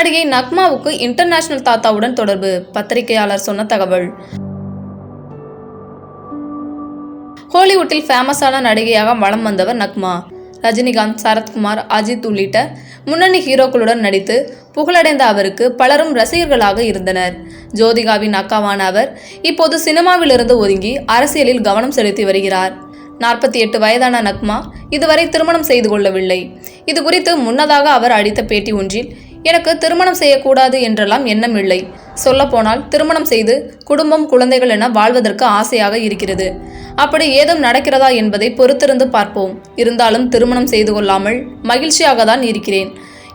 நடிகை நக்மாவுக்கு இன்டர்நேஷனல் தாத்தாவுடன் தொடர்பு. பத்திரிகையாளர் சொன்ன தகவல். ஹாலிவுட்டில் ஃபேமஸான நடிகையாக வளம் வந்தவர் நக்மா. ரஜினிகாந்த் சரத்குமார் அஜித் உள்ளிட்ட முன்னணி ஹீரோக்களுடன் நடித்து புகழடைந்த அவருக்கு பலரும் ரசிகர்களாக இருந்தனர். ஜோதிகாவின் அக்காவான அவர் இப்போது சினிமாவிலிருந்து ஒதுங்கி அரசியலில் கவனம் செலுத்தி வருகிறார். நாற்பத்தி எட்டு வயதான நக்மா இதுவரை திருமணம் செய்து கொள்ளவில்லை. இது குறித்து முன்னதாக அவர் அளித்த பேட்டி ஒன்றில் எனக்கு திருமணம் செய்யக்கூடாது என்றெல்லாம் எண்ணம் இல்லை. சொல்லப்போனால் திருமணம் செய்து குடும்பம் குழந்தைகள் என வாழ்வதற்கு ஆசையாக இருக்கிறது. அப்படி ஏதும் நடக்கிறதா என்பதை பொறுத்திருந்து பார்ப்போம். இருந்தாலும் திருமணம் செய்து கொள்ளாமல் மகிழ்ச்சியாக தான் இருக்கிறேன்.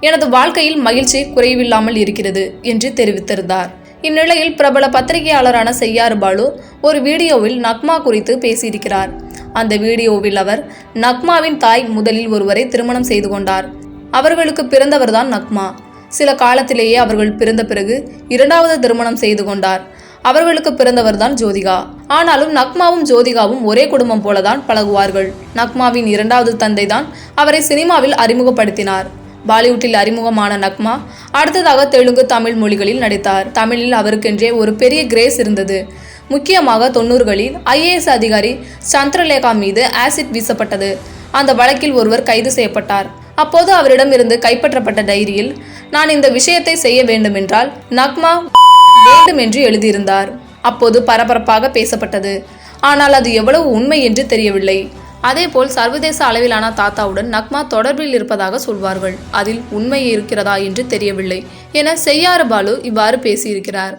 எனது வாழ்க்கையில் மகிழ்ச்சி குறைவில்லாமல் இருக்கிறது என்று தெரிவித்திருந்தார். இந்நிலையில் பிரபல பத்திரிகையாளரான செய்யாறு பாலு ஒரு வீடியோவில் நக்மா குறித்து பேசியிருக்கிறார். அந்த வீடியோவில் அவர் நக்மாவின் தாய் முதலில் ஒருவரை திருமணம் செய்து கொண்டார். அவர்களுக்கு பிறந்தவர்தான் நக்மா. சில காலத்திலேயே அவர்கள் பிறந்த பிறகு இரண்டாவது திருமணம் செய்து கொண்டார். அவர்களுக்கு பிறந்தவர்தான் ஜோதிகா. ஆனாலும் நக்மாவும் ஜோதிகாவும் ஒரே குடும்பம் போலதான் பழகுவார்கள். நக்மாவின் இரண்டாவது தந்தை தான் அவரை சினிமாவில் அறிமுகப்படுத்தினார். பாலிவுட்டில் அறிமுகமான நக்மா அடுத்ததாக தெலுங்கு தமிழ் மொழிகளில் நடித்தார். தமிழில் அவருக்கென்றே ஒரு பெரிய கிரேஸ் இருந்தது. முக்கியமாக தொண்ணூறுகளில் ஐஏஎஸ் அதிகாரி சந்திரலேகா மீது ஆசிட் வீசப்பட்டது. அந்த வழக்கில் ஒருவர் கைது செய்யப்பட்டார். அப்போது அவரிடமிருந்து கைப்பற்றப்பட்ட டைரியில் நான் இந்த விஷயத்தை செய்ய வேண்டுமென்றால் நக்மா வேண்டும் என்று எழுதியிருந்தார். அப்போது பரபரப்பாக பேசப்பட்டது. ஆனால் அது எவ்வளவு உண்மை என்று தெரியவில்லை. அதேபோல் சர்வதேச அளவிலான தாத்தாவுடன் நக்மா தொடர்பில் இருப்பதாக சொல்வார்கள். அதில் உண்மை இருக்கிறதா என்று தெரியவில்லை. என செய்யாறு பாலு இவ்வாறு பேசியிருக்கிறார்.